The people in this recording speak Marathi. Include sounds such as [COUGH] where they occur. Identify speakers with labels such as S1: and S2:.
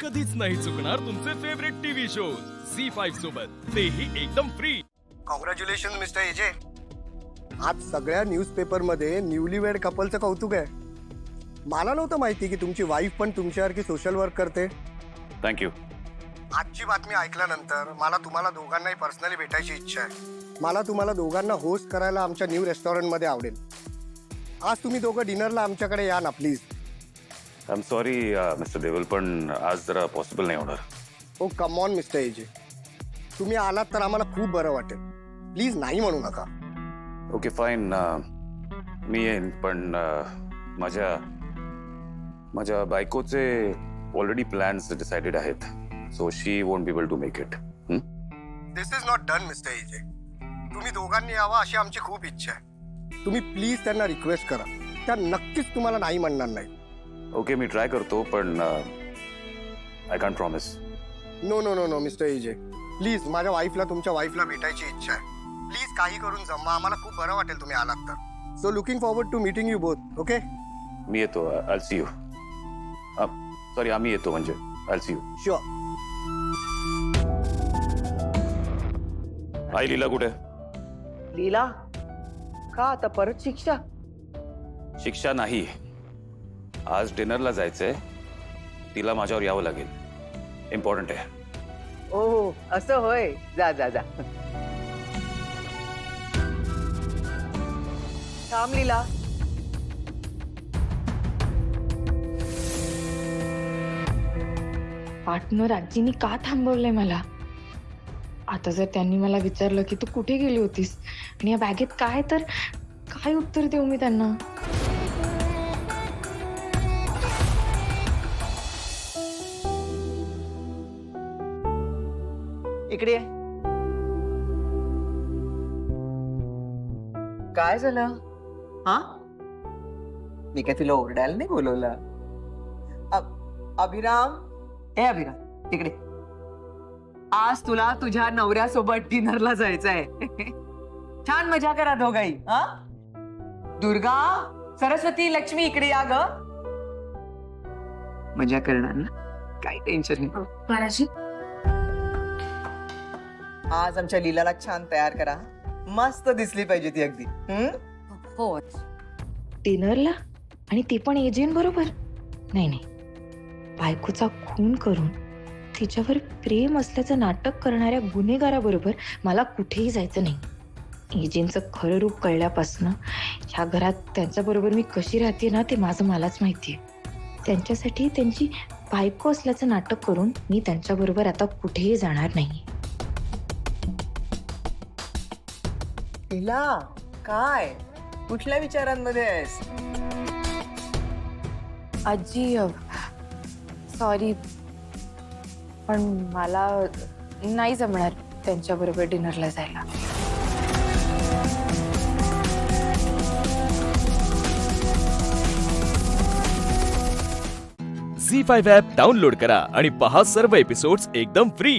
S1: कधीच नाही चुकणार तुमचे favourite TV shows Zee five सोबत. तेही एकदम फ्री
S2: कॉंग्रॅच्युलेशन मिस्टर एजे आज सगळ्या न्यूजपेपरमध्ये न्यूलीवेड कपलचं कौतुक आहे. मला नव्हतं माहिती की तुमची वाईफ पण तुमच्यासारखी सोशल वर्क करते.
S3: थँक्यू
S2: आजची बातमी ऐकल्यानंतर मला तुम्हाला दोघांनाही पर्सनली भेटायची इच्छा आहे. मला तुम्हाला दोघांना होस्ट करायला आमच्या न्यू रेस्टॉरंटमध्ये आवडेल. आज तुम्ही दोघं डिनरला आमच्याकडे या ना please
S3: I am sorry mister Deval पण आज जरा पॉसिबल नाही होणार.
S2: Oh come on mister AJ तुम्ही आलात तर आम्हाला खूप बरं वाटेल. प्लीज नाही म्हणू नका.
S3: ओके फाईन मी येईन पण uh, माझ्या माझ्या बायकोचे ऑलरेडी प्लॅन्स डिसाइडेड आहेत. So she won't be able to make it
S2: this is not done mister AJ तुम्ही दोघांनी यावं अशी आमची खूप इच्छा आहे. तुम्ही प्लीज त्यांना रिक्वेस्ट करा. त्या नक्कीच तुम्हाला नाही म्हणणार नाही
S3: ओके मी ट्राय करतो पण I can't promise
S2: no no no no mister AJ please माझ्या वाईफला तुमच्या वाईफला भेटायची इच्छा आहे. प्लीज काही करून जमा आम्हाला खूप बरं वाटेल तुम्ही आलात तर. So looking forward to meeting you both okay
S3: मी येतो आय सी यू सॉरी आम्ही येतो म्हणजे आय सी यू
S2: शुअर
S3: आई लीला कुठे?
S4: लीला? का आता परत शिक्षा?
S3: शिक्षा नाही. आज डिनरला जायचंय. तिला माझ्यावर यावं लागेल. इम्पॉर्टंट आहे.
S4: ओ असं होय. जा जा जा. थांब लीला.
S5: पार्टनर आजीनी का थांबवलंय मला? आता जर त्यांनी मला विचारलं की तू कुठे गेली होतीस? आणि या बॅगेत काय? तर काय उत्तर देऊ मी त्यांना?
S4: इकडे ये. काय झालं? हा? मी काय तुला ओरडायला नाही बोलवलं? अ- अभिराम? ए अभिराम इकडे आज तुला तुझ्या नवऱ्यासोबत डिनरला जायचंय. [LAUGHS] छान मजा करा दोघाई हा? दुर्गा सरस्वती लक्ष्मी इकडे या ग. मजा करणार ना? काही टेन्शन नाही.
S5: बालाजी
S4: आज आमच्या लीलाला छान तयार करा. मस्त दिसली पाहिजे ती अगदी. हम्म?
S5: हो डिनरला? आणि ते पण एजेन बरोबर? नाही नाही. बायकोचा खून करून तिच्यावर प्रेम असल्याचं नाटक करणाऱ्या गुन्हेगाराबरोबर मला कुठेही जायचं नाही. एजेंचं खरं रूप कळल्यापासनं ह्या घरात त्यांच्याबरोबर मी कशी राहते ना ते माझं मलाच माहिती आहे त्यांच्यासाठी त्यांची बायको असल्याचं नाटक करून मी त्यांच्याबरोबर आता कुठेही जाणार नाही
S4: लीला काय? कुठल्या विचारांमध्ये आहेस?
S5: आजी सॉरी पण मला नाही जमणार त्यांच्याबरोबर डिनरला जायला.
S1: झी फाईव्ह ॲप डाउनलोड करा आणि पहा सर्व एपिसोड्स एकदम फ्री.